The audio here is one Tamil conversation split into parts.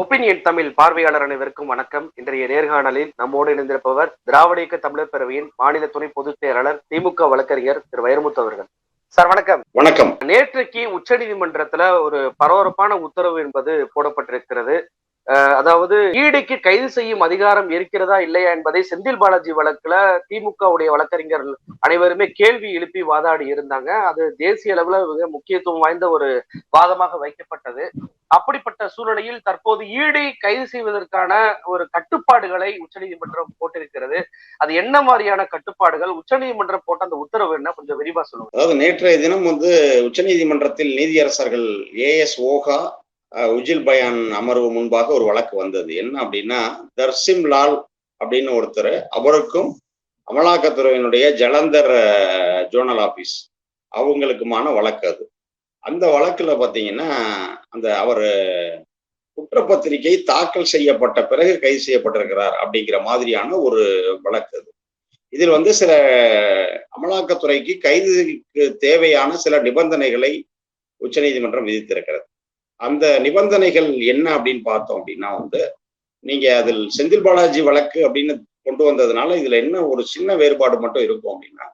ஒப்பீனியன் தமிழ் பார்வையாளர் அனைவருக்கும் வணக்கம். இன்றைய நேர்காணலில் நம்மோடு இணைந்திருப்பவர் திராவிட இயக்க தமிழர் பேரவையின் மாநில துணை பொதுச் செயலாளர் திமுக வழக்கறிஞர் திரு. வைரமுத்து அவர்கள். சார் வணக்கம். வணக்கம். நேற்றைக்கு உச்சநீதிமன்றத்துல ஒரு பரபரப்பான உத்தரவு என்பது போடப்பட்டிருக்கிறது. அதாவது ஈடிக்கு கைது செய்யும் அதிகாரம் இருக்கிறதா இல்லையா என்பதை செந்தில் பாலாஜி வழக்குல திமுகவுடைய வழக்கறிஞர் அனைவருமே கேள்வி எழுப்பி வாதாடி இருந்தாங்க. அது தேசிய அளவுல மிக முக்கியத்துவம் வாய்ந்த ஒரு வாதமாக வைக்கப்பட்டது. அப்படிப்பட்ட சூழ்நிலையில் தற்போது ஈடி கைது செய்வதற்கான ஒரு கட்டுப்பாடுகளை உச்சநீதிமன்றம் போட்டிருக்கிறது. அது என்ன மாதிரியான கட்டுப்பாடுகள்? உச்சநீதிமன்றம் போட்ட அந்த உத்தரவு என்ன? கொஞ்சம் விரிவா சொல்லுங்க. அதாவது நேற்றைய தினம் வந்து உச்சநீதிமன்றத்தில் நீதியரசர்கள் ஏ எஸ் ஓகா உஜில் பயான் அமர்வு முன்பாக ஒரு வழக்கு வந்தது. என்ன அப்படின்னா தர்சிம் லால் அப்படின்னு ஒருத்தர் அவருக்கும் அமலாக்கத்துறையினுடைய ஜலந்தர் ஜோனல் ஆபீஸ் அவங்களுக்குமான வழக்கு அது. அந்த வழக்குல பாத்தீங்கன்னா அந்த அவர் குற்றப்பத்திரிகை தாக்கல் செய்யப்பட்ட பிறகு கைது செய்யப்பட்டிருக்கிறார் அப்படிங்கிற மாதிரியான ஒரு வழக்கு அது. இதில் வந்து சில அமலாக்கத்துறைக்கு கைதுக்கு தேவையான சில நிபந்தனைகளை உச்சநீதிமன்றம் விதித்திருக்கிறது. அந்த நிபந்தனைகள் என்ன அப்படின்னு பார்த்தோம் அப்படின்னா வந்து நீங்க அதில் செந்தில் பாலாஜி வழக்கு அப்படின்னு கொண்டு வந்ததுனால இதுல என்ன ஒரு சின்ன வேறுபாடு மட்டும் இருக்கும் அப்படின்னா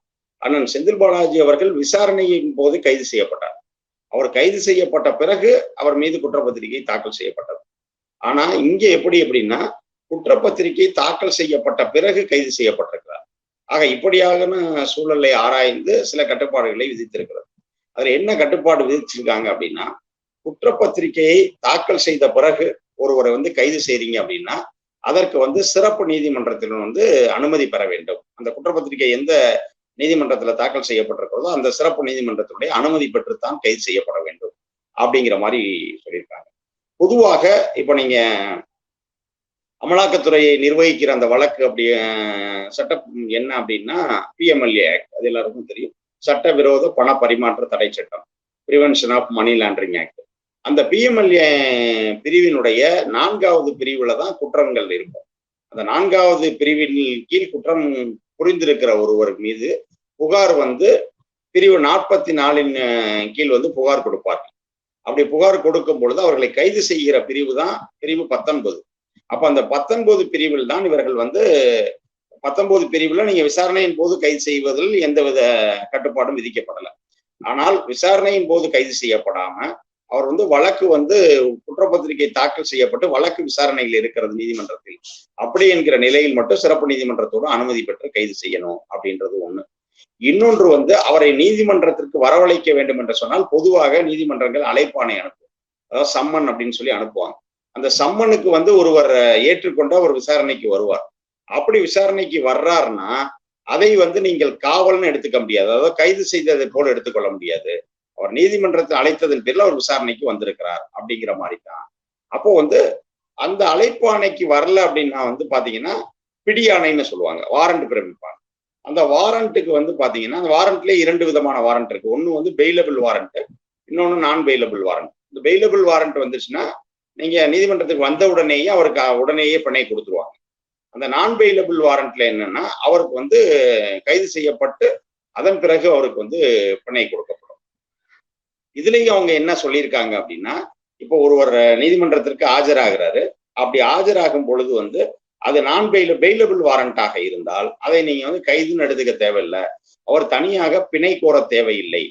அண்ணன் செந்தில் பாலாஜி அவர்கள் விசாரணையின் போது கைது செய்யப்பட்டார். அவர் கைது செய்யப்பட்ட பிறகு அவர் மீது குற்றப்பத்திரிகை தாக்கல் செய்யப்பட்டது. ஆனா இங்க எப்படி எப்படின்னா குற்றப்பத்திரிகை தாக்கல் செய்யப்பட்ட பிறகு கைது செய்யப்பட்டிருக்கிறார். ஆக இப்படியான சூழலை ஆராய்ந்து சில கட்டுப்பாடுகளை விதித்திருக்கிறது. அதுல என்ன கட்டுப்பாடு விதிச்சிருக்காங்க அப்படின்னா குற்றப்பத்திரிகையை தாக்கல் செய்த பிறகு ஒருவரை வந்து கைது செய்றீங்க அப்படின்னா அதற்கு வந்து சிறப்பு நீதிமன்றத்தில் வந்து அனுமதி பெற வேண்டும். அந்த குற்றப்பத்திரிகை எந்த நீதிமன்றத்துல தாக்கல் செய்யப்பட்டிருக்கிறதோ அந்த சிறப்பு நீதிமன்றத்தினுடைய அனுமதி பெற்றுத்தான் கைது செய்யப்பட வேண்டும் அப்படிங்கிற மாதிரி சொல்லியிருக்காங்க. பொதுவாக இப்ப நீங்க அமலாக்கத்துறையை நிர்வகிக்கிற அந்த வழக்கு அப்படி சட்டம் என்ன அப்படின்னா பிஎம்எல்ஏ ஆக்ட் அது எல்லாருக்கும் தெரியும். சட்டவிரோத பண பரிமாற்ற தடை சட்டம் prevention of money laundering act அந்த பிஎம்எல்ஏ பிரிவினுடைய நான்காவது பிரிவுல தான் குற்றங்கள் இருக்கும். அந்த நான்காவது பிரிவின் கீழ் குற்றம் புரிந்திருக்கிற ஒருவர் மீது புகார் வந்து பிரிவு நாற்பத்தி நாலின் கீழ் வந்து புகார் கொடுப்பார்கள் அப்படி புகார் கொடுக்கும் பொழுது அவர்களை கைது செய்கிற பிரிவு தான் பிரிவு பத்தொன்பது. அப்ப அந்த பத்தொன்பது பிரிவில் தான் இவர்கள் வந்து பத்தொன்பது பிரிவுல நீங்க விசாரணையின் போது கைது செய்வதில் எந்தவித கட்டுப்பாடும் விதிக்கப்படலை. ஆனால் விசாரணையின் போது கைது செய்யப்படாம அவர் வந்து வழக்கு வந்து குற்றப்பத்திரிகை தாக்கல் செய்யப்பட்டு வழக்கு விசாரணையில் இருக்கிறது நீதிமன்றத்தில். அப்படி என்கிற நிலையில் மட்டும் சிறப்பு நீதிமன்றத்தோடு அனுமதி பெற்று கைது செய்யணும் அப்படின்றது ஒண்ணு. இன்னொன்று வந்து அவரை நீதிமன்றத்திற்கு வரவழைக்க வேண்டும் என்று சொன்னால் பொதுவாக நீதிமன்றங்கள் அழைப்பானை அனுப்பும். அதாவது சம்மன் அப்படின்னு சொல்லி அனுப்புவாங்க. அந்த சம்மனுக்கு வந்து ஒருவர் ஏற்றுக்கொண்டு அவர் விசாரணைக்கு வருவார். அப்படி விசாரணைக்கு வர்றாருன்னா அதை வந்து நீங்கள் காவல்னு எடுத்துக்க முடியாது. அதாவது கைது செய்ததை போல எடுத்துக்கொள்ள முடியாது. அவர் நீதிமன்றத்தை அழைத்ததன் பேரில் அவர் விசாரணைக்கு வந்திருக்கிறார் அப்படிங்கிற மாதிரி தான் அப்போ வந்து அந்த அழைப்பாணைக்கு வரல அப்படின்னா வந்து பாத்தீங்கன்னா பிடியாணைன்னு சொல்லுவாங்க வாரண்ட் பிறப்பிப்பாங்க அந்த வாரண்ட்டுக்கு வந்து பாத்தீங்கன்னா அந்த வாரண்ட்லேயே இரண்டு விதமான வாரண்ட் இருக்கு. ஒன்னு வந்து பெயிலபிள் வாரண்ட் இன்னொன்னு நான் பெயிலபிள் வாரண்ட் இந்த பெயிலபிள் வாரண்ட் வந்துச்சுன்னா நீங்க நீதிமன்றத்துக்கு வந்த உடனேயே அவருக்கு உடனேயே பண்ணை கொடுத்துருவாங்க. அந்த நான் பெயிலபிள் வாரண்ட்ல என்னன்னா அவருக்கு வந்து கைது செய்யப்பட்டு அதன் பிறகு அவருக்கு வந்து பிணை கொடுக்கப்படும். இதுலயும் அவங்க என்ன சொல்லியிருக்காங்க அப்படின்னா இப்போ ஒருவர் நீதிமன்றத்திற்கு ஆஜராகிறாரு. அப்படி ஆஜராகும் பொழுது வந்து அது நான் பெயில பெயிலபிள் வாரண்டாக இருந்தால் அதை நீங்க வந்து கைதுன்னு எடுத்துக்க தேவையில்லை. அவர் தனியாக பிணை கோர தேவையில்லை.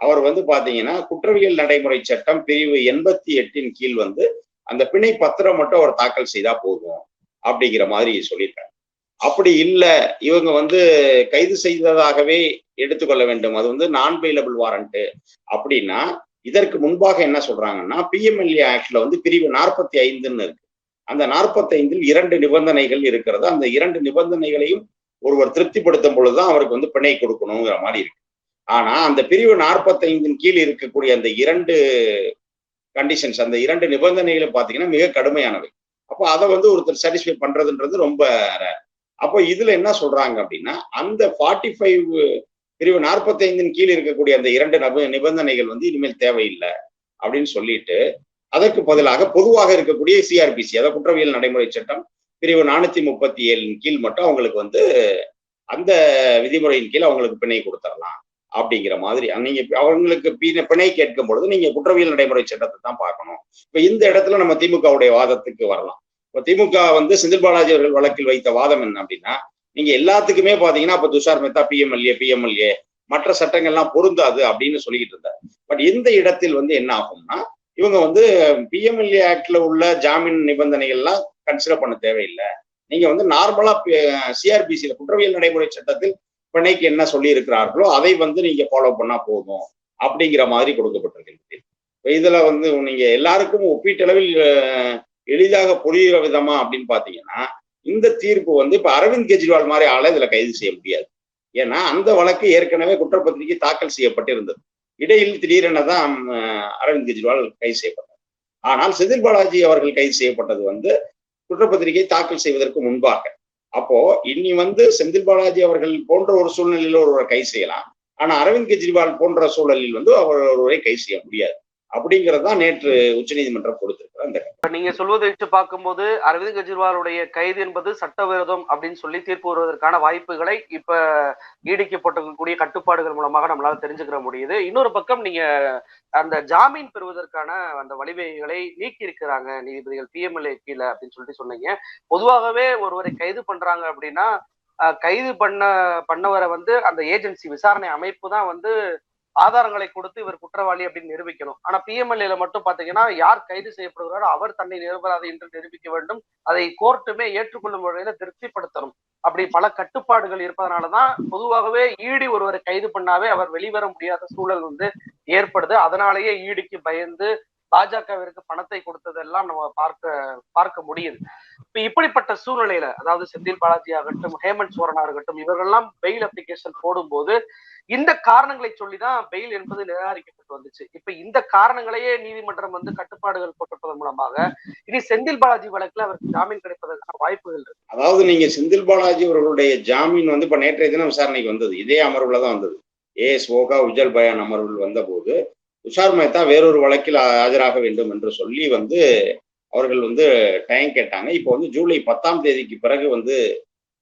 அவர் வந்து பாத்தீங்கன்னா குற்றவியல் நடைமுறை சட்டம் பிரிவு எண்பத்தி எட்டின் கீழ் வந்து அந்த பிணை பத்திரம் மட்டும் அவர் தாக்கல் செய்தா போதும் அப்படிங்கிற மாதிரி சொல்லியிருக்காங்க. அப்படி இல்லை. இவங்க வந்து கைது செய்ததாகவே எடுத்துக்கொள்ள வேண்டும். அது வந்து நான் பெயிலபிள் வாரண்ட் அப்படின்னா இதற்கு முன்பாக என்ன சொல்றாங்கன்னா பிஎம்எல்ஏ ஆக்ட்ல வந்து பிரிவு நாற்பத்தி ஐந்துன்னு இருக்கு. அந்த நாற்பத்தி ஐந்தில் இரண்டு நிபந்தனைகள் இருக்கிறது. அந்த இரண்டு நிபந்தனைகளையும் ஒருவர் திருப்திப்படுத்தும் பொழுதுதான் அவருக்கு வந்து பிணை கொடுக்கணுங்கிற மாதிரி இருக்கு. ஆனா அந்த பிரிவு நாற்பத்தி ஐந்தின் கீழ் இருக்கக்கூடிய அந்த இரண்டு கண்டிஷன்ஸ் அந்த இரண்டு நிபந்தனைகளும் பாத்தீங்கன்னா மிக கடுமையானவை. அப்போ அதை வந்து ஒருத்தர் சாட்டிஸ்ஃபை பண்றதுன்றது ரொம்ப. அப்போ இதுல என்ன சொல்றாங்க அப்படின்னா அந்த ஃபார்ட்டி ஃபைவ் பிரிவு நாற்பத்தி ஐந்தின் கீழ் இருக்கக்கூடிய அந்த இரண்டு நப நிபந்தனைகள் வந்து இனிமேல் தேவையில்லை அப்படின்னு சொல்லிட்டு அதற்கு பதிலாக பொதுவாக இருக்கக்கூடிய சிஆர்பிசி அதாவது குற்றவியல் நடைமுறை சட்டம் பிரிவு நானூத்தி முப்பத்தி ஏழின் கீழ் மட்டும் அவங்களுக்கு வந்து அந்த விதிமுறையின் கீழ் அவங்களுக்கு பிணை கொடுத்துடலாம் அப்படிங்கிற மாதிரி. நீங்க அவங்களுக்கு பிணை- பிணை கேட்கும் பொழுது நீங்க குற்றவியல் நடைமுறை சட்டத்தை தான் பார்க்கணும். இப்ப இந்த இடத்துல நம்ம திமுகவுடைய வாதத்துக்கு வரலாம். இப்ப திமுக வந்து செந்தில் பாலாஜி அவர்கள் வழக்கில் வைத்த வாதம் என்ன அப்படின்னா நீங்க எல்லாத்துக்குமே பாத்தீங்கன்னா அப்ப துஷார் மெத்தா பிஎம்எல்ஏ பிஎம்எல்ஏ மற்ற சட்டங்கள்லாம் பொருந்தாது அப்படின்னு சொல்லிக்கிட்டு இருந்தார். பட் இந்த இடத்தில் வந்து என்ன ஆகும்னா இவங்க வந்து பிஎம்எல்ஏ ஆக்ட்ல உள்ள ஜாமீன் நிபந்தனைகள்லாம் கன்சிடர் பண்ண தேவையில்லை. நீங்க வந்து நார்மலா சிஆர்பிசியில குற்றவியல் நடைமுறை சட்டத்தில் பிணைக்கு என்ன சொல்லி இருக்கிறார்களோ அதை வந்து நீங்க ஃபாலோ பண்ணா போதும் அப்படிங்கிற மாதிரி கொடுக்கப்பட்டிருக்கிறது இதுல வந்து நீங்க எல்லாருக்கும் ஒப்பீட்டளவில் எளிதாக புரிகிற விதமா அப்படின்னு பாத்தீங்கன்னா இந்த தீர்ப்பு வந்து இப்ப அரவிந்த் கெஜ்ரிவால் மாதிரி ஆளை இதுல கைது செய்ய முடியாது. ஏன்னா அந்த வழக்கு ஏற்கனவே குற்றப்பத்திரிகை தாக்கல் செய்யப்பட்டிருந்தது. இடையில் திடீரென தான் அரவிந்த் கெஜ்ரிவால் கைது செய்யப்பட்டார். ஆனால் செதில் பாலாஜி அவர்கள் கைது செய்யப்பட்டது வந்து குற்றப்பத்திரிகை தாக்கல் செய்வதற்கு முன்பாக. அப்போ இனி வந்து செந்தில் பாலாஜி அவர்கள் போன்ற ஒரு சூழ்நிலையில் ஒருவரை கை செய்யலாம். ஆனா அரவிந்த் கெஜ்ரிவால் போன்ற சூழலில் வந்து அவர் ஒருவரை கை செய்ய முடியாது. அப்படிங்கறதுதான் நேற்று உச்சநீதிமன்றம் கொடுத்திருக்கிற அந்த இப்ப நீங்க சொல்வதை வச்சு பார்க்கும்போது அரவிந்த் கெஜ்ரிவாலுடைய கைது என்பது சட்டவிரோதம் அப்படின்னு சொல்லி தீர்ப்பு வருவதற்கான வாய்ப்புகளை இப்ப நீடிக்கப்பட்டிருக்கக்கூடிய கட்டுப்பாடுகள் மூலமாக நம்மளால தெரிஞ்சுக்கிற முடியுது. இன்னொரு பக்கம் நீங்க அந்த ஜாமீன் பெறுவதற்கான அந்த வழிவகைகளை நீக்கி இருக்கிறாங்க நீதிபதிகள் பிஎம்எல்ஏ கீழே அப்படின்னு சொல்லிட்டு சொன்னீங்க. பொதுவாகவே ஒருவரை கைது பண்றாங்க அப்படின்னா கைது பண்ண பண்ணவரை வந்து அந்த ஏஜென்சி விசாரணை அமைப்பு தான் வந்து ஆதாரங்களை கொடுத்து இவர் குற்றவாளி அப்படின்னு நிரூபிக்கணும். ஆனா பிஎம்எல்ஏல மட்டும் பாத்தீங்கன்னா யார் கைது செய்யப்படுகிறாரோ அவர் தன்னை நிரபராது என்று நிரூபிக்க வேண்டும். அதை கோர்ட்டுமே ஏற்றுக்கொள்ளும் வகையில திருப்திப்படுத்தணும். அப்படி பல கட்டுப்பாடுகள் இருப்பதனாலதான் பொதுவாகவே ஈடி ஒருவரை கைது பண்ணாவே அவர் வெளிவர முடியாத சூழல் வந்து ஏற்படுது. அதனாலேயே ஈடிக்கு பயந்து பாஜகவிற்கு பணத்தை கொடுத்ததெல்லாம் நம்ம பார்க்க பார்க்க முடியுது. இப்ப இப்படிப்பட்ட சூழ்நிலையில அதாவது செந்தில் பாலாஜி ஆகட்டும் ஹேமந்த் சோரனா ஆகட்டும் இவர்கள்லாம் பெயில் அப்ளிகேஷன் போடும்போது இந்த காரணங்களை சொல்லிதான் பெயில் என்பது நிராகரிக்கப்பட்டு வந்துச்சு. இப்ப இந்த காரணங்களையே நீதிமன்றம் வந்து கட்டுப்பாடுகள் போட்டிருப்பதன் மூலமாக இனி செந்தில் பாலாஜி வழக்குல அவருக்கு ஜாமீன் கிடைப்பதற்கான வாய்ப்புகள் இருக்கு. அதாவது நீங்க செந்தில் பாலாஜி அவர்களுடைய ஜாமீன் வந்து இப்ப நேற்றைய தினம் விசாரணைக்கு வந்தது. இதே அமர்வுல தான் வந்தது. ஏ ஓகா உஜல் பயான் அமர்வில் வந்தபோது துஷார் மேத்தா வேறொரு வழக்கில் ஆஜராக வேண்டும் என்று சொல்லி வந்து அவர்கள் வந்து டைம் கேட்டாங்க. இப்போ வந்து ஜூலை பத்தாம் தேதிக்கு பிறகு வந்து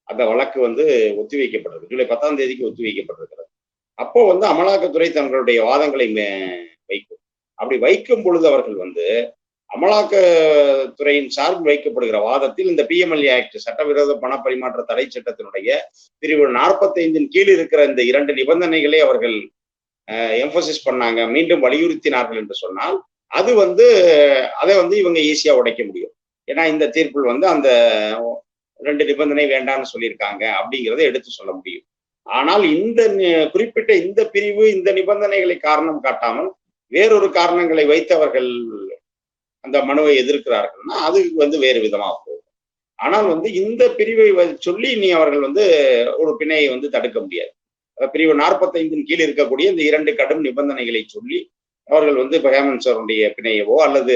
அந்த வழக்கு வந்து ஒத்திவைக்கப்பட்டிருக்கு ஜூலை பத்தாம் தேதிக்கு ஒத்திவைக்கப்பட்டிருக்கிறது. அப்போ வந்து அமலாக்கத்துறை தங்களுடைய வாதங்களை வைக்கும். அப்படி வைக்கும் பொழுது அவர்கள் வந்து அமலாக்கத்துறையின் சார்பில் வைக்கப்படுகிற வாதத்தில் இந்த பிஎம்எல்ஏ ஆக்ட் சட்டவிரோத பண பரிமாற்ற தடை சட்டத்தினுடைய பிரிவு நாற்பத்தைந்தின் கீழ் இருக்கிற இந்த இரண்டு நிபந்தனைகளை அவர்கள் எம்பசிஸ் பண்ணாங்க. மீண்டும் வலியுறுத்தினார்கள் என்று சொன்னால் அது வந்து அதை வந்து இவங்க ஈஸியா உடைக்க முடியும். ஏன்னா இந்த தீர்ப்பில் வந்து அந்த ரெண்டு நிபந்தனை வேண்டாம்னு சொல்லியிருக்காங்க அப்படிங்கிறத எடுத்து சொல்ல முடியும். ஆனால் இந்த குறிப்பிட்ட இந்த பிரிவு இந்த நிபந்தனைகளை காரணம் காட்டாமல் வேறொரு காரணங்களை வைத்தவர்கள் அந்த மனுவை எதிர்க்கிறார்கள்னா அது வந்து வேறு விதமா போகும். ஆனால் வந்து இந்த பிரிவை வ- சொல்லி நீ அவர்கள் வந்து ஒரு பிணையை வந்து தடுக்க முடியாது. பிரிவு நாற்பத்தைந்தின் கீழ் இருக்கக்கூடிய இந்த இரண்டு கடும் நிபந்தனைகளை சொல்லி அவர்கள் வந்து இப்ப ஹேமந்த் சாருடைய பிணையவோ அல்லது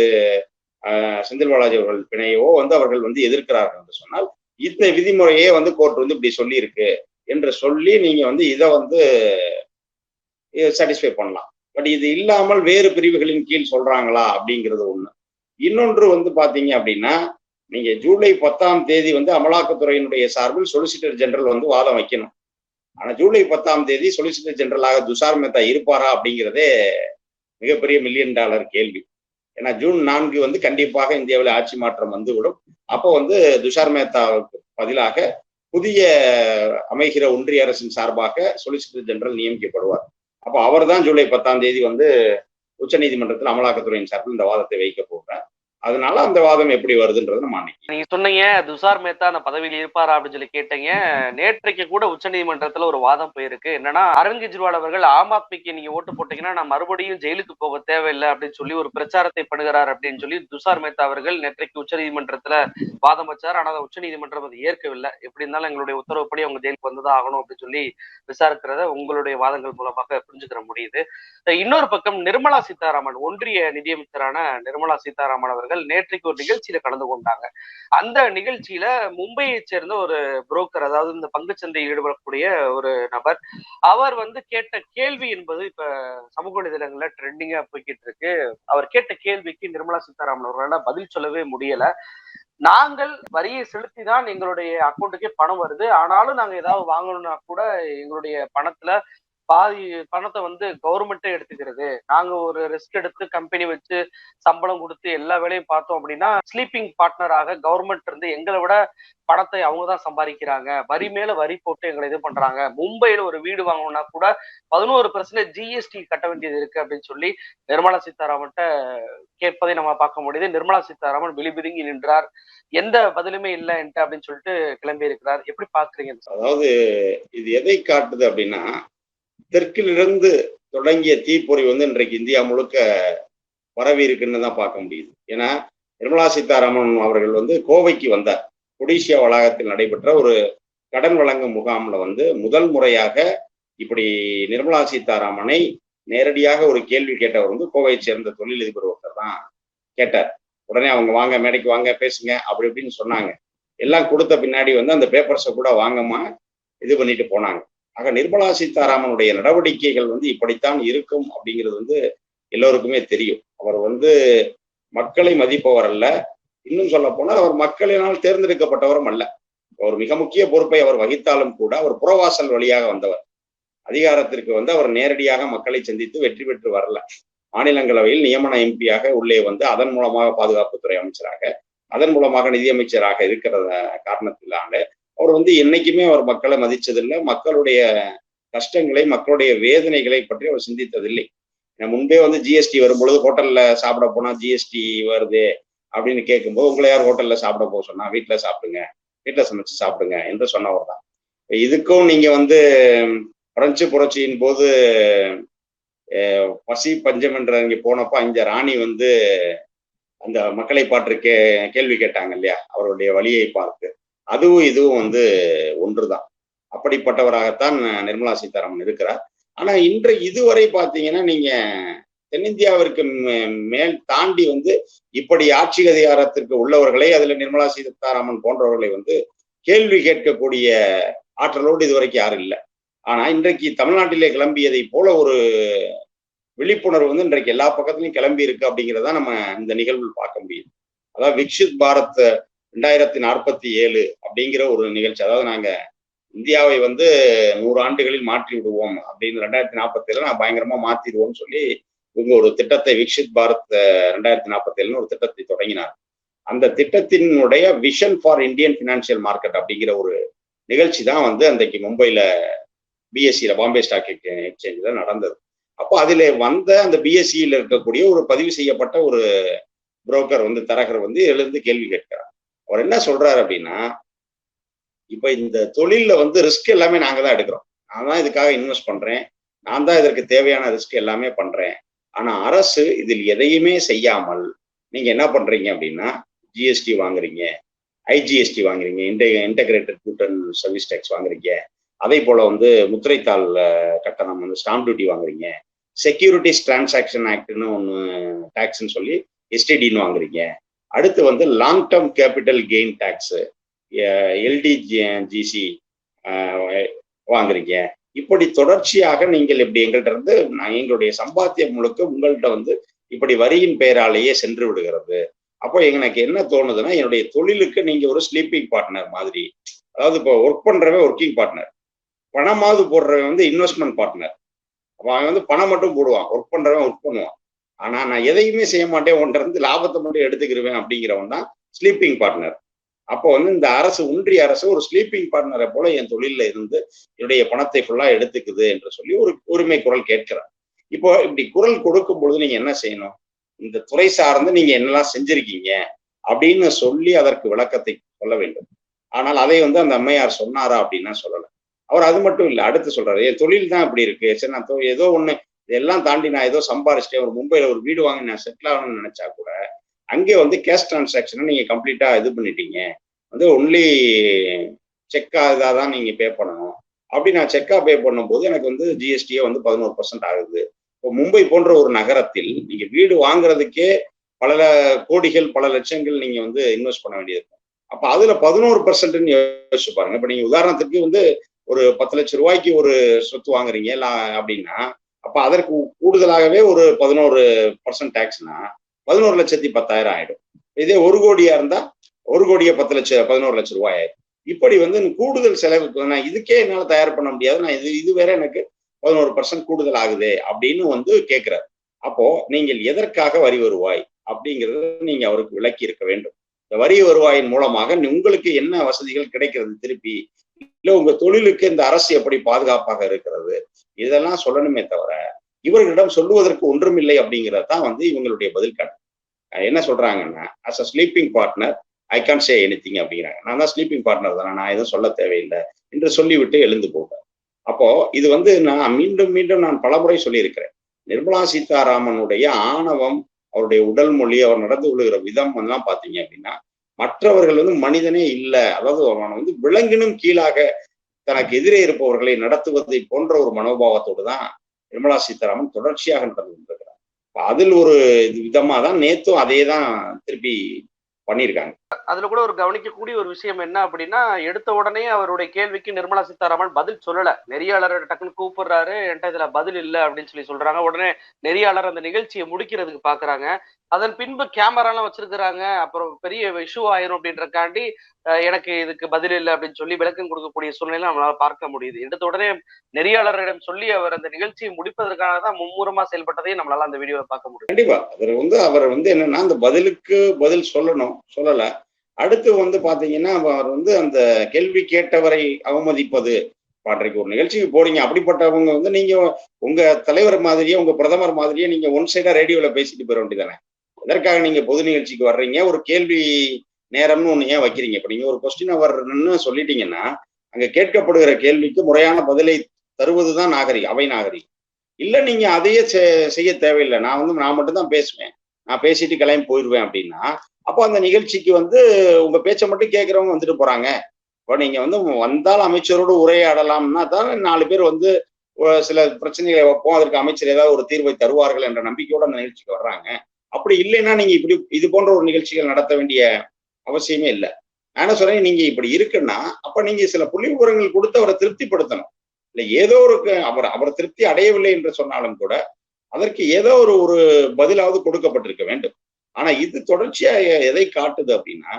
செந்தில் பாலாஜி அவர்கள் பிணையவோ வந்து அவர்கள் வந்து எதிர்க்கிறார்கள் என்று சொன்னால் இந்த விதிமுறையே வந்து கோர்ட் வந்து இப்படி சொல்லி இருக்கு என்று சொல்லி நீங்க வந்து இதை வந்து சாட்டிஸ்ஃபை பண்ணலாம். பட் இது இல்லாமல் வேறு பிரிவுகளின் கீழ் சொல்றாங்களா அப்படிங்கிறது ஒண்ணு. இன்னொன்று வந்து பாத்தீங்க அப்படின்னா நீங்க ஜூலை பத்தாம் தேதி வந்து அமலாக்கத்துறையினுடைய சார்பில் சொலிசிட்டர் ஜெனரல் வந்து வாதம் வைக்கணும். ஆனா ஜூலை பத்தாம் தேதி சொலிசிட்டர் ஜெனரலாக துஷார் மேத்தா இருப்பாரா அப்படிங்கிறதே மிகப்பெரிய மில்லியன் டாலர் கேள்வி. ஏன்னா ஜூன் நான்கு வந்து கண்டிப்பாக இந்தியாவில் ஆட்சி மாற்றம் வந்துவிடும். அப்போ வந்து துஷார் மேத்தாவுக்கு பதிலாக புதிய அமைகிற ஒன்றிய அரசின் சார்பாக சொலிசிட்டர் ஜெனரல் நியமிக்கப்படுவார். அப்போ அவர் தான் ஜூலை பத்தாம் தேதி வந்து உச்சநீதிமன்றத்தில் அமலாக்கத்துறையின் சார்பில் இந்த வாதத்தை வைக்க போகிறார். அதனால அந்த வாதம் எப்படி வருதுன்றது நம்ம அன்னைக்கு நீங்க சொன்னீங்க துஷார் மேத்தா அந்த பதவியில் இருப்பாரா அப்படின்னு சொல்லி கேட்டீங்க. நேற்றைக்கு கூட உச்சநீதிமன்றத்துல ஒரு வாதம் போயிருக்கு. என்னன்னா அரவிந்த் கெஜ்ரிவால் அவர்கள் ஆம் ஆத்மிக்கு நீங்க ஓட்டு போட்டீங்கன்னா நான் மறுபடியும் ஜெயிலுக்கு போக தேவையில்லை அப்படின்னு சொல்லி ஒரு பிரச்சாரத்தை பண்ணுகிறார் அப்படின்னு சொல்லி துஷார் மேத்தா அவர்கள் நேற்றைக்கு உச்சநீதிமன்றத்துல வாதம் வச்சார். ஆனா அதை உச்சநீதிமன்றம் அதை ஏற்கவில்லை. எப்படி இருந்தாலும் எங்களுடைய உத்தரவுப்படி அவங்க ஜெயிலுக்கு வந்துதான் ஆகணும் அப்படின்னு சொல்லி விசாரிக்கிறத உங்களுடைய வாதங்கள் மூலமாக புரிஞ்சுக்கிற முடியுது. இன்னொரு பக்கம் நிர்மலா சீதாராமன் ஒன்றிய நிதியமைச்சரான நிர்மலா சீதாராமன் அவர்கள் நேற்றைக்கு ஒரு நிகழ்ச்சியில கலந்து கொண்டாங்க. அந்த நிகழ்ச்சியில மும்பையை சேர்ந்த ஒரு புரோக்கர் அதாவது இந்த பங்குச்சந்தையில் ஈடுபடக்கூடிய ஒரு நபர் அவர் வந்து கேட்ட கேள்வி என்பது இப்ப சமூக வலைதளங்கள்ல ட்ரெண்டிங்கா போய்கிட்டு இருக்கு அவர் கேட்ட கேள்விக்கு நிர்மலா சீதாராமன் அவர்களால பதில் சொல்லவே முடியல. நாங்கள் வரியை செலுத்தி தான் எங்களுடைய அக்கௌண்ட்டுக்கே பணம் வருது. ஆனாலும் நாங்க ஏதாவது வாங்கணும்னா கூட எங்களுடைய பணத்துல பாதி பணத்தை வந்து கவர்மெண்ட்டே எடுத்துக்கிறது. நாங்க ஒரு ரிஸ்க் எடுத்து கம்பெனி வச்சு சம்பளம் கொடுத்து எல்லா வேலையும் பார்த்தோம் அப்படின்னா ஸ்லீப்பிங் பார்ட்னராக கவர்மெண்ட் இருந்து எங்களை விட பணத்தை அவங்க தான் சம்பாதிக்கிறாங்க. வரி மேல வரி போட்டு எங்களை இது பண்றாங்க. மும்பையில ஒரு வீடு வாங்கணும்னா கூட பதினோரு பர்சன்ட் ஜிஎஸ்டி கட்ட வேண்டியது இருக்கு அப்படின்னு சொல்லி நிர்மலா சீதாராமன்ட்ட கேட்பதை நம்ம பார்க்க முடியுது. நிர்மலா சீதாராமன் விழிபிதுங்கி நின்றார். எந்த பதிலுமே இல்லை என்கிட்ட அப்படின்னு சொல்லிட்டு கிளம்பி இருக்கிறார். எப்படி பாக்குறீங்க அதாவது இது எதை காட்டுது அப்படின்னா தெற்கிலிருந்து தொடங்கிய தீப்பொறி வந்து இன்றைக்கு இந்தியா முழுக்க பரவி இருக்குன்னு தான் பார்க்க முடியுது. ஏன்னா நிர்மலா சீதாராமன் அவர்கள் வந்து கோவைக்கு வந்தார். கொடிசியா வளாகத்தில் நடைபெற்ற ஒரு கடன் வழங்கும் முகாம்ல வந்து முதல் முறையாக இப்படி நிர்மலா சீதாராமனை நேரடியாக ஒரு கேள்வி கேட்டவர் வந்து கோவையை சேர்ந்த தொழிலதிபர் ஒருத்தர் தான் கேட்டார். உடனே அவங்க வாங்க மேடைக்கு வாங்க பேசுங்க அப்படி இப்படின்னு சொன்னாங்க. எல்லாம் கொடுத்த பின்னாடி வந்து அந்த பேப்பர்ஸை கூட வாங்கம்மா இது பண்ணிட்டு போனாங்க. ஆக நிர்மலா சீதாராமனுடைய நடவடிக்கைகள் வந்து இப்படித்தான் இருக்கும் அப்படிங்கிறது வந்து எல்லோருக்குமே தெரியும். அவர் வந்து மக்களை மதிப்பவர் அல்ல. இன்னும் சொல்ல போனால் அவர் மக்களினால் தேர்ந்தெடுக்கப்பட்டவரும் அல்ல. ஒரு மிக முக்கிய பொறுப்பை அவர் வகித்தாலும் கூட அவர் புறவாசல் வழியாக வந்தவர். அதிகாரத்திற்கு வந்து அவர் நேரடியாக மக்களை சந்தித்து வெற்றி பெற்று வரல. மாநிலங்களவையில் நியமன எம்பியாக உள்ளே வந்து அதன் மூலமாக பாதுகாப்புத்துறை அமைச்சராக அதன் மூலமாக நிதியமைச்சராக இருக்கிற காரணத்தினால அவர் வந்து என்னைக்குமே அவர் மக்களை மதிச்சதில்லை. மக்களுடைய கஷ்டங்களை மக்களுடைய வேதனைகளை பற்றி அவர் சிந்தித்ததில்லை. முன்பே வந்து ஜிஎஸ்டி வரும்பொழுது ஹோட்டல்ல சாப்பிட போனா ஜிஎஸ்டி வருது அப்படின்னு கேட்கும்போது உங்களை யார் ஹோட்டல்ல சாப்பிட போக சொன்னா? வீட்டுல சாப்பிடுங்க. வீட்டுல சமைச்சு சாப்பிடுங்க என்று சொன்னவர் தான். இதுக்கும் நீங்க வந்து பிரெஞ்சு புரட்சியின் போது பசி பஞ்சம் என்ற இங்க போனப்போ இந்த ராணி வந்து அந்த மக்களை பாட்டு கே கேள்வி கேட்டாங்க இல்லையா? அவருடைய வழியை பார்த்து. அதுவும் இதுவும் வந்து ஒன்றுதான். அப்படிப்பட்டவராகத்தான் நிர்மலா சீதாராமன் இருக்கிறார். ஆனா இன்று இதுவரை பாத்தீங்கன்னா நீங்க தென்னிந்தியாவிற்கு மேல் தாண்டி வந்து இப்படி ஆட்சி அதிகாரத்திற்கு உள்ளவர்களை அதுல நிர்மலா சீதாராமன் போன்றவர்களை வந்து கேள்வி கேட்கக்கூடிய ஆற்றலோடு இதுவரைக்கும் யாரும் இல்லை. ஆனா இன்றைக்கு தமிழ்நாட்டிலே கிளம்பியதை போல ஒரு விழிப்புணர்வு வந்து இன்றைக்கு எல்லா பக்கத்துலையும் கிளம்பி இருக்கு அப்படிங்கிறத நம்ம இந்த நிகழ்வில் பார்க்க முடியும் அதாவது விக்ஷித் பாரத் ரெண்டாயிரத்தி நாற்பத்தி ஏழு அப்படிங்கிற ஒரு நிகழ்ச்சி. அதாவது நாங்க இந்தியாவை வந்து நூறு ஆண்டுகளில் மாற்றி விடுவோம் அப்படின்னு ரெண்டாயிரத்தி நாற்பத்தி ஏழு நான் பயங்கரமா மாத்திடுவோம்னு சொல்லி இவங்க ஒரு திட்டத்தை விக்ஷித் பாரத் ரெண்டாயிரத்தி நாற்பத்தி ஏழுன்னு ஒரு திட்டத்தை தொடங்கினார். அந்த திட்டத்தினுடைய vision for Indian financial market அப்படிங்கிற ஒரு நிகழ்ச்சி தான் வந்து அன்றைக்கு மும்பையில பிஎஸ்சியில பாம்பே ஸ்டாக் எக்ஸ்சேஞ்சில் நடந்தது. அப்போ அதில் வந்த அந்த பிஎஸ்சியில் இருக்கக்கூடிய ஒரு பதிவு செய்யப்பட்ட ஒரு புரோக்கர் வந்து தரகர் வந்து எழுந்து கேள்வி கேட்கிறார். அவர் என்ன சொல்றாரு அப்படின்னா இப்ப இந்த தொழில வந்து ரிஸ்க் எல்லாமே நாங்க தான் எடுக்கிறோம். நான் தான் இதுக்காக இன்வெஸ்ட் பண்றேன். நான் தான் இதற்கு தேவையான ரிஸ்க் எல்லாமே பண்றேன். ஆனா அரசு இதில் எதையுமே செய்யாமல் நீங்க என்ன பண்றீங்க அப்படின்னா ஜிஎஸ்டி வாங்குறீங்க ஐஜிஎஸ்டி வாங்குறீங்க இன்டெ integrated food and service tax வாங்குறீங்க. அதே போல வந்து முத்திரைத்தாள் கட்டணம் வந்து ஸ்டாம்ப் டியூட்டி வாங்குறீங்க. செக்யூரிட்டிஸ் டிரான்சாக்ஷன் ஆக்ட்னு ஒன்று டேக்ஸ்ன்னு சொல்லி எஸ்டிடின்னு வாங்குறீங்க. அடுத்து வந்து long term capital gain tax LTGC வாங்குறீங்க. இப்படி தொடர்ச்சியாக நீங்கள் இப்படி எங்கள்கிட்ட இருந்து நான் எங்களுடைய சம்பாத்தியம் முழுக்க உங்கள்கிட்ட வந்து இப்படி வரியின் பெயராலேயே சென்று விடுகிறது. அப்போ எனக்கு என்ன தோணுதுன்னா என்னுடைய தொழிலுக்கு நீங்க ஒரு ஸ்லீப்பிங் பார்ட்னர் மாதிரி. அதாவது இப்போ ஒர்க் பண்றவன் ஒர்க்கிங் பார்ட்னர் பணமாவது போடுறவன் வந்து இன்வெஸ்ட்மெண்ட் பார்ட்னர் அவன் வந்து பணம் மட்டும் போடுவான். ஒர்க் பண்றவன் ஒர்க் பண்ணுவான். ஆனா நான் எதையுமே செய்ய மாட்டேன். ஒன்றிருந்து லாபத்தை மட்டும் எடுத்துக்கிருவேன் அப்படிங்கிறவன் தான் ஸ்லீப்பிங் பார்ட்னர் அப்போ வந்து இந்த அரசு ஒன்றிய அரசு ஒரு ஸ்லீப்பிங் பார்ட்னரை போல என் தொழில இருந்து என்னுடைய பணத்தை ஃபுல்லா எடுத்துக்குது என்று சொல்லி ஒரு உரிமை குரல் கேட்கிறார். இப்போ இப்படி குரல் கொடுக்கும் பொழுது நீங்க என்ன செய்யணும்? இந்த துறை சார்ந்து நீங்க என்னெல்லாம் செஞ்சிருக்கீங்க? அப்படின்னு சொல்லி அதற்கு விளக்கத்தை சொல்ல வேண்டும். ஆனால் அதை வந்து அந்த அம்மையார் சொன்னாரா அப்படின்னா சொல்லலை. அவர் அது மட்டும் இல்லை அடுத்து சொல்றாரு என் தொழில் தான் இப்படி இருக்கு. சரி நான் ஏதோ ஒண்ணு இதெல்லாம் தாண்டி நான் ஏதோ சம்பாரிச்சிட்டேன் ஒரு மும்பையில ஒரு வீடு வாங்கி நான் செட்டில் ஆகணும்னு நினைச்சா கூட அங்கே வந்து கேஷ் டிரான்சாக்ஷனை நீங்க கம்ப்ளீட்டா இது பண்ணிட்டீங்க. வந்து ஒன்லி செக்கா இதாக தான் நீங்க பே பண்ணணும். அப்படி நான் செக்கா பே பண்ணும்போது எனக்கு வந்து ஜிஎஸ்டியே வந்து பதினோரு பர்சன்ட் ஆகுது. இப்போ மும்பை போன்ற ஒரு நகரத்தில் நீங்க வீடு வாங்குறதுக்கே பல கோடிகள் பல லட்சங்கள் நீங்க வந்து இன்வெஸ்ட் பண்ண வேண்டியது அப்ப அதுல பதினோரு பர்சன்ட்னு யோசிச்சு பாருங்க. இப்ப நீங்க உதாரணத்துக்கு வந்து ஒரு பத்து லட்சம் ரூபாய்க்கு ஒரு சொத்து வாங்குறீங்க அப்படின்னா அப்ப அதற்கு கூடுதலாகவே ஒரு பதினோரு பர்சன்ட் டேக்ஸ்னா பதினோரு லட்சத்தி பத்தாயிரம் ஆயிடும். இதே ஒரு கோடியா இருந்தா ஒரு கோடியே பத்து லட்சம் பதினோரு லட்சம் ரூபாய் ஆயிடும். இப்படி வந்து கூடுதல் செலவுக்கு நான் இதுக்கே என்னால் தயார் பண்ண முடியாது. நான் இது இது வேற எனக்கு பதினோரு பர்சன்ட் கூடுதல் ஆகுது அப்படின்னு வந்து கேட்கிறார் அப்போ நீங்கள் எதற்காக வரி வருவாய் அப்படிங்கிறத நீங்க அவருக்கு விளக்கி இருக்க வேண்டும். இந்த வரி வருவாயின் மூலமாக உங்களுக்கு என்ன வசதிகள் கிடைக்கிறது திருப்பி இல்ல உங்க தொழிலுக்கு இந்த அரசு எப்படி பாதுகாப்பாக இருக்கிறது? இதெல்லாம் சொல்லணுமே தவிர இவர்களிடம் சொல்லுவதற்கு ஒன்றுமில்லை அப்படிங்கிறது தான் வந்து இவங்களுடைய பதில் கணக்கு. என்ன சொல்றாங்கன்னா as a sleeping partner I can't say anything அப்படிங்கிறாங்க. நான் தான் ஸ்லீப்பிங் பார்ட்னர் தானே நான் எதுவும் சொல்ல தேவையில்லை என்று சொல்லிவிட்டு எழுந்து போவேன் அப்போ இது வந்து நான் மீண்டும் மீண்டும் நான் பலமுறை சொல்லியிருக்கிறேன். நிர்மலா சீதாராமனுடைய ஆணவம் அவருடைய உடல் மொழி அவர் நடந்து கொள்கிற விதம் எல்லாம் பாத்தீங்க அப்படின்னா மற்றவர்கள் வந்து மனிதனே இல்லை. அதாவது அவன் வந்து விலங்கினும் கீழாக தனக்கு எதிரே இருப்பவர்களை நடத்துவதை போன்ற ஒரு மனோபாவத்தோடு தான் நிர்மலா சீதாராமன் தொடர்ச்சியாக நடந்து கொண்டிருக்கிறார். அதில் ஒரு விதமா தான் நேத்தும் அதே தான் திருப்பி பண்ணியிருக்காங்க. அதுல கூட ஒரு கவனிக்கக்கூடிய ஒரு விஷயம் என்ன அப்படின்னா எடுத்த உடனே அவருடைய கேள்விக்கு நிர்மலா சீதாராமன் பதில் சொல்லல. நெறியாளர் டக்குன்னு கூப்பிடுறாரு என்கிட்ட இதுல பதில் இல்லை அப்படின்னு சொல்லி சொல்றாங்க. உடனே நெறியாளர் அந்த நிகழ்ச்சியை முடிக்கிறதுக்கு பாக்குறாங்க. அதன் பின்பு கேமராலாம் வச்சிருக்கிறாங்க. அப்புறம் பெரிய இஷ்யூ ஆயிரும் அப்படின்றக்காண்டி எனக்கு இதுக்கு பதில் இல்லை அப்படின்னு சொல்லி விளக்கம் கொடுக்கக்கூடிய சூழ்நிலை நம்மளால பார்க்க முடியுது. எடுத்த உடனே நெறியாளரிடம் சொல்லி அவர் அந்த நிகழ்ச்சியை முடிப்பதற்காக தான் மும்முரமா செயல்பட்டதையும் நம்மளால அந்த வீடியோவை பார்க்க முடியும் கண்டிப்பா. அவர் வந்து அவர் வந்து என்னன்னா அந்த பதிலுக்கு பதில் சொல்லணும் சொல்லல. அடுத்து வந்து பாத்தீங்கன்னா அவர் வந்து அந்த கேள்வி கேட்டவரை அவமதிப்பது. பான்றைக்கு ஒரு நிகழ்ச்சிக்கு போறீங்க அப்படிப்பட்டவங்க வந்து நீங்க உங்க தலைவர் மாதிரியே உங்க பிரதமர் மாதிரியே நீங்க ஒன் சைடா ரேடியோல பேசிட்டு போயிட வேண்டியதானே எதற்காக நீங்க பொது நிகழ்ச்சிக்கு வர்றீங்க? ஒரு கேள்வி நேரம்னு ஒண்ணு ஏன் வைக்கிறீங்க? இப்ப நீங்க ஒரு கொஸ்டின் அவர்னு சொல்லிட்டீங்கன்னா அங்க கேட்கப்படுகிற கேள்விக்கு முறையான பதிலை தருவதுதான் நாகரிகம் அவை நாகரிகம். இல்ல நீங்க அதையே செய்ய தேவையில்லை. நான் வந்து நான் மட்டும் தான் பேசுவேன். நான் பேசிட்டு கிளம்பி போயிடுவேன் அப்படின்னா அப்போ அந்த நிகழ்ச்சிக்கு வந்து உங்க பேச்சை மட்டும் கேட்கறவங்க வந்துட்டு போறாங்க. இப்போ நீங்க வந்து வந்தால் அமைச்சரோடு உரையாடலாம்னா தான் நாலு பேர் வந்து சில பிரச்சனைகளை வைப்போம். அதற்கு அமைச்சர் ஏதாவது ஒரு தீர்வை தருவார்கள் என்ற நம்பிக்கையோட அந்த நிகழ்ச்சிக்கு வர்றாங்க. அப்படி இல்லைன்னா நீங்க இப்படி இது போன்ற ஒரு நிகழ்ச்சிகள் நடத்த வேண்டிய அவசியமே இல்லை. நான் என்ன சொல்றேன்? நீங்க இப்படி இருக்குன்னா அப்ப நீங்க சில புள்ளி விவரங்கள் கொடுத்து அவரை திருப்திப்படுத்தணும். இல்லை ஏதோ ஒரு அவர் அவர் திருப்தி அடையவில்லை என்று சொன்னாலும் கூட அதற்கு ஏதோ ஒரு ஒரு பதிலாவது கொடுக்கப்பட்டிருக்க வேண்டும். ஆனா இது தொடர்ச்சியா எதை காட்டுது அப்படின்னா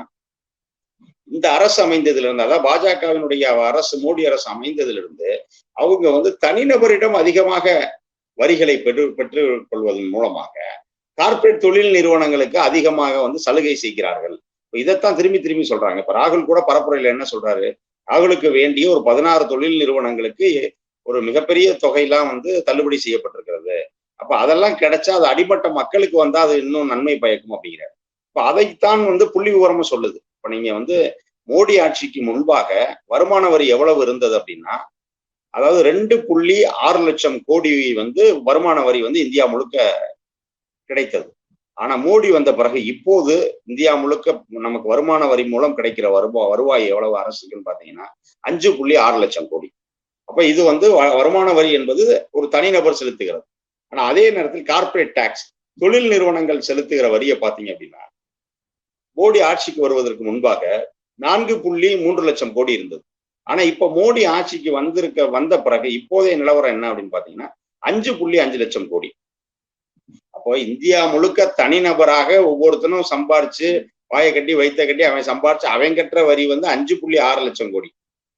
இந்த அரசு அமைந்ததுல இருந்து அதாவது பாஜகவினுடைய அரசு மோடி அரசு அமைந்ததிலிருந்து அவங்க வந்து தனிநபரிடம் அதிகமாக வரிகளை பெற்று பெற்றுக் கொள்வதன் மூலமாக கார்ப்பரேட் தொழில் நிறுவனங்களுக்கு அதிகமாக வந்து சலுகை செய்கிறார்கள். இதைத்தான் திரும்பி திரும்பி சொல்றாங்க. இப்ப ராகுல் கூட பரப்புரையில என்ன சொல்றாரு? ராகுலுக்கு வேண்டிய ஒரு பதினாறு தொழில் நிறுவனங்களுக்கு ஒரு மிகப்பெரிய தொகையெல்லாம் வந்து தள்ளுபடி செய்யப்பட்டிருக்கிறது. அப்ப அதெல்லாம் கிடைச்சா அது அடிபட்ட மக்களுக்கு வந்தா அது இன்னும் நன்மை பயக்கும் அப்படிங்கிறார். இப்ப அதைத்தான் வந்து புள்ளி விவரமா சொல்லுது. இப்ப நீங்க வந்து மோடி ஆட்சிக்கு முன்பாக வருமான வரி எவ்வளவு இருந்தது அப்படின்னா அதாவது ரெண்டு புள்ளி ஆறு லட்சம் கோடி வந்து வருமான வரி வந்து இந்தியா முழுக்க கிடைத்தது. ஆனா மோடி வந்த பிறகு இப்போது இந்தியா முழுக்க நமக்கு வருமான வரி மூலம் கிடைக்கிற வருவா வருவாய் எவ்வளவு அரசுக்குன்னு பாத்தீங்கன்னா அஞ்சு புள்ளி ஆறு லட்சம் கோடி. அப்ப இது வந்து வருமான வரி என்பது ஒரு தனிநபர் செலுத்துகிறது. ஆனா அதே நேரத்தில் கார்பரேட் டாக்ஸ் தொழில் நிறுவனங்கள் செலுத்துகிற வரியை பார்த்தீங்க அப்படின்னா மோடி ஆட்சிக்கு வருவதற்கு முன்பாக நான்கு புள்ளி மூன்று லட்சம் கோடி இருந்தது. ஆனா இப்ப மோடி ஆட்சிக்கு வந்திருக்க வந்த பிறகு இப்போதைய நிலவரம் என்ன அப்படின்னு பாத்தீங்கன்னா அஞ்சு புள்ளி அஞ்சு லட்சம் கோடி. அப்போ இந்தியா முழுக்க தனிநபராக ஒவ்வொருத்தனும் சம்பாரிச்சு வாயை கட்டி வைத்த கட்டி அவன் சம்பாரிச்சு அவன் கட்டுற வரி வந்து அஞ்சு புள்ளி ஆறு லட்சம் கோடி.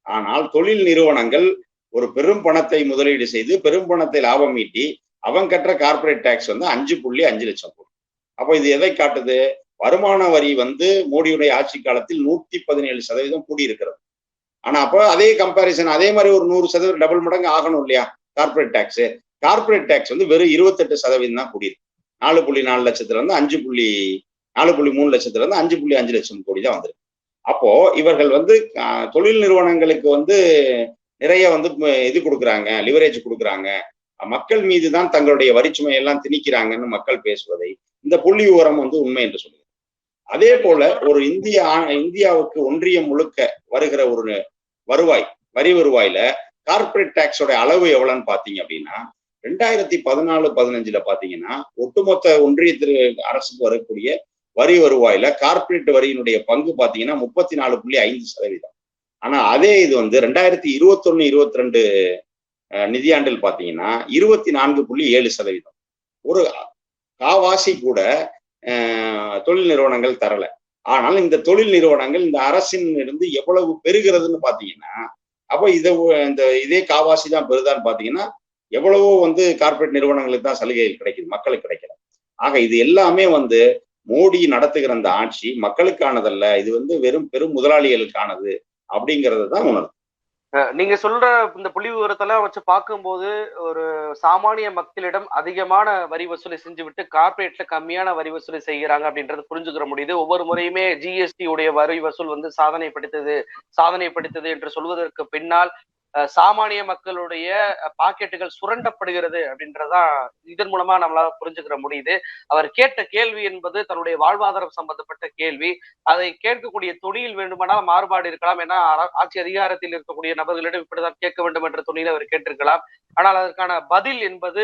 ஆனால் தொழில் நிறுவனங்கள் ஒரு பெரும் பணத்தை முதலீடு செய்து பெரும் பணத்தை லாபம் ஈட்டி அவன் கட்டுற கார்பரேட் டேக்ஸ் வந்து அஞ்சு புள்ளி அஞ்சு லட்சம் கோடி அப்போ இது எதை காட்டுது? வருமான வரி வந்து மோடியுடைய ஆட்சி காலத்தில் நூத்தி பதினேழு சதவீதம் கூடி இருக்கிறது ஆனா அப்போ அதே கம்பாரிசன் அதே மாதிரி ஒரு நூறு சதவீதம் டபுள் மடங்கு ஆகணும் இல்லையா? கார்பரேட் டேக்ஸ் கார்பரேட் டேக்ஸ் வந்து வெறும் இருபத்தெட்டு சதவீதம் தான் கூடியிருக்கு. நாலு புள்ளி நாலு லட்சத்துல இருந்து அஞ்சு புள்ளி நாலு புள்ளி மூணு லட்சத்துல இருந்து அஞ்சு புள்ளி அஞ்சு லட்சம் கோடி தான் வந்திருக்கு. அப்போ இவர்கள் வந்து தொழில் நிறுவனங்களுக்கு வந்து நிறைய வந்து இது கொடுக்குறாங்க லிவரேஜ் கொடுக்குறாங்க. மக்கள் மீது தான் தங்களுடைய வரிச்சுமை எல்லாம் திணிக்கிறாங்கன்னு மக்கள் பேசுவதை இந்த புள்ளி விவரம் வந்து உண்மை என்று சொல்லுது அதே போல ஒரு இந்திய இந்தியாவுக்கு ஒன்றியம் முழுக்க வருகிற ஒரு வருவாய் வரி வருவாயில கார்பரேட் டாக்ஸோட அளவு எவ்வளவுன்னு பாத்தீங்க அப்படின்னா ரெண்டாயிரத்தி பதினாலு பதினஞ்சுல பாத்தீங்கன்னா ஒட்டுமொத்த ஒன்றியத்திற்கு அரசுக்கு வரக்கூடிய வரி வருவாயில கார்பரேட் வரியினுடைய பங்கு பாத்தீங்கன்னா முப்பத்தி நாலு புள்ளி ஐந்து சதவீதம். ஆனா அதே இது வந்து ரெண்டாயிரத்தி இருபத்தி ஒன்னு இருபத்தி ரெண்டு நிதியாண்டில் பாத்தீங்கன்னா இருபத்தி நான்கு புள்ளி ஏழு சதவீதம். ஒரு காவாசி கூட தொழில் நிறுவனங்கள் தரல. ஆனால் இந்த தொழில் நிறுவனங்கள் இந்த அரசின் இருந்து எவ்வளவு பெறுகிறதுன்னு பாத்தீங்கன்னா அப்போ இதை இந்த இதே காவாசி தான் பெறுதான்னு பாத்தீங்கன்னா எவ்வளவோ வந்து கார்ப்பரேட் நிறுவனங்களுக்கு தான் சலுகைகள் கிடைக்குது மக்களுக்கு கிடைக்கல. ஆக இது எல்லாமே வந்து மோடி நடத்துகிற அந்த ஆட்சி மக்களுக்கானதல்ல இது வந்து வெறும் பெரும் முதலாளிகளுக்கானது அப்படிங்கிறது தான் உணர்வு நீங்க சொல்ற இந்த புள்ளி விவரத்தெல்லாம் வச்சு பார்க்கும்போது ஒரு சாமானிய மக்களிடம் அதிகமான வரி வசூலை செஞ்சு விட்டு கார்ப்பரேட்ல கம்மியான வரி வசூலை செய்கிறாங்க அப்படின்றது புரிஞ்சுக்கிற முடியுது. ஒவ்வொரு முறையுமே ஜிஎஸ்டி உடைய வரி வசூல் வந்து சாதனை படைத்தது சாதனை படுத்தது என்று சொல்வதற்கு பின்னால் சாமானிய மக்களுடைய பாக்கெட்டுகள் சுரண்டப்படுகிறது அப்படின்றதான் இதன் மூலமா நம்மளால புரிஞ்சுக்கிற முடியுது. அவர் கேட்ட கேள்வி என்பது தன்னுடைய வாழ்வாதாரம் சம்பந்தப்பட்ட கேள்வி. அதை கேட்கக்கூடிய துணியில் வேண்டுமானால் மாறுபாடு இருக்கலாம். ஏன்னா ஆட்சி அதிகாரத்தில் இருக்கக்கூடிய நபர்களிடம் இப்படிதான் கேட்க வேண்டும் என்ற துணியில் அவர் கேட்டிருக்கலாம். ஆனால் அதற்கான பதில் என்பது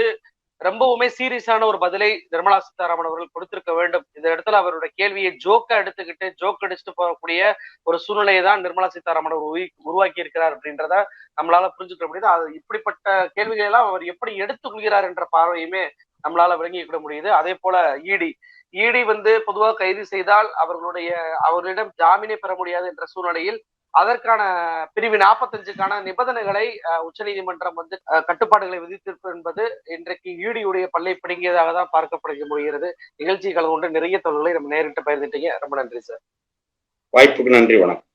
ரொம்பவுமே சீரியஸான ஒரு பதிலை நிர்மலா சீதாராமன் அவர்கள் கொடுத்திருக்க வேண்டும். இந்த இடத்துல அவருடைய கேள்வியை ஜோக்கா எடுத்துக்கிட்டு ஜோக் அடிச்சுட்டு போகக்கூடிய ஒரு சூழ்நிலையை தான் நிர்மலா சீதாராமன் அவர் உருவி- உருவாக்கி இருக்கிறார் அப்படின்றத நம்மளால புரிஞ்சுக்க முடியுது. அது இப்படிப்பட்ட கேள்விகளை எல்லாம் அவர் எப்படி எடுத்துக்கொள்கிறார் என்ற பார்வையுமே நம்மளால விளங்கிக்கிட முடியுது. அதே போல இடி இடி வந்து பொதுவாக கைது செய்தால் அவர்களுடைய அவர்களிடம் ஜாமீனை பெற முடியாது என்ற சூழ்நிலையில் அதற்கான பிரிவு நாற்பத்தஞ்சுக்கான நிபந்தனைகளை அஹ், உச்சநீதிமன்றம் வந்து அஹ், கட்டுப்பாடுகளை விதித்திருப்பது என்பது இன்றைக்கு ஈடியுடைய பல்லை பிடுங்கியதாக தான் பார்க்கப்படுக முடிகிறது. நிகழ்ச்சி கலந்து கொண்டு நிறைய தொழில்களை நம்ம நேரிட்டு பகிர்ந்துட்டீங்க. ரொம்ப நன்றி சார். வாய்ப்புக்கு நன்றி வணக்கம்.